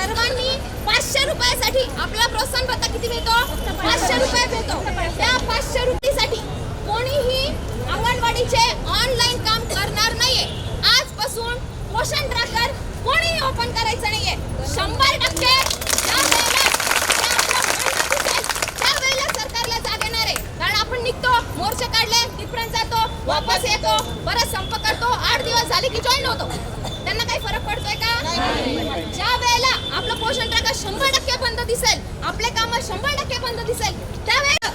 सर्वांनी पाचशे रुपयासाठी आपला प्रोत्साहन पत्ता किती मिळतो? पाचशे रुपये मिळतो. त्या पाचशे रुपयासाठी कोणीही अंगणवाडीचे ऑनलाईन काम करणार नाहीये. आजपासून पोषण ट्रॅकर कोणीही ओपन करायचं नाहीये. शंभर टक्के मोर्चे काढले तिथपर्यंत जातो वापस येतो परत दिसेल. आपले काम शंभर टक्के बंद दिसेल. त्यावेळेला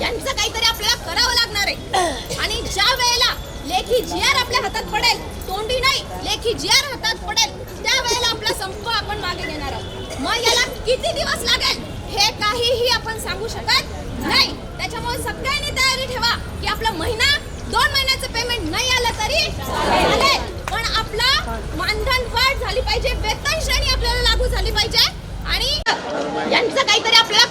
यांचं काहीतरी आपल्याला करावं लागणार आहे. आणि ज्या वेळेला लेखी जी आर आपल्या हातात पडेल तोंडी नाही लेखी जी आर हातात पडेल त्यावेळेला आपला संप आपण मागे घेणार आहोत. मग याला किती दिवस लागेल हे काहीही आपण सांगू शकत नाही. त्याच्यामुळे सगळ्यांनी तयारी ठेवा की आपला महिना दोन महिन्याचं पेमेंट नाही आलं तरी चालेल. पण आपला मानधन वाढ झाली पाहिजे वेतन श्रेणी आपल्याला लागू झाली पाहिजे आणि यांचं काहीतरी आपल्याला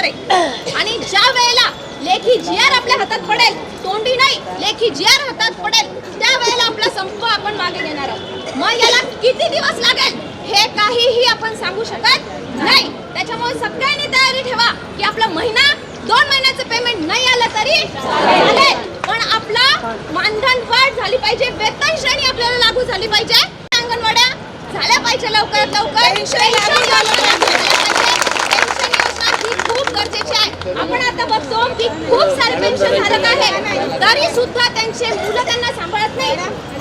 करावं आहे. आणि ज्या वेळेला लेखी जी आर आपल्या हातात पडेल तोंडी नाही लेखी जी आर हातात पडेल त्यावेळेला आपला संप आपण मागे घेणार आहोत. मग याला किती दिवस लागेल हे काहीही आपण सांगू शकत नाही. त्याच्यामुळे सगळ्यांनी तयारी ठेवा की आपला महिना दोन महिन्याचं पेमेंट नाही आलं तरी चालेल. पण आपला मानधन वाढ झाली पाहिजे वेतन श्रेणी आपल्याला लागू झाली पाहिजे. अंगणवाड्या झाल्या पाहिजे लवकरात लवकर पेन्शन योजना लागू झाली पाहिजे. पेन्शन योजना ही खूप गरजेची आहे आपण आता बघतो की खूप सारे पेन्शन धारक आहेत. तरी सुद्धा त्यांचे मुलं त्यांना सांभाळत नाही.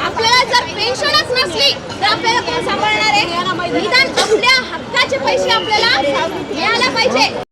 आपल्याला जर पेन्शनच नसली तर आपल्याला कोण सांभाळणार आहे? निदान आपल्या हक्काचे पैसे आपल्याला मिळायला पाहिजे.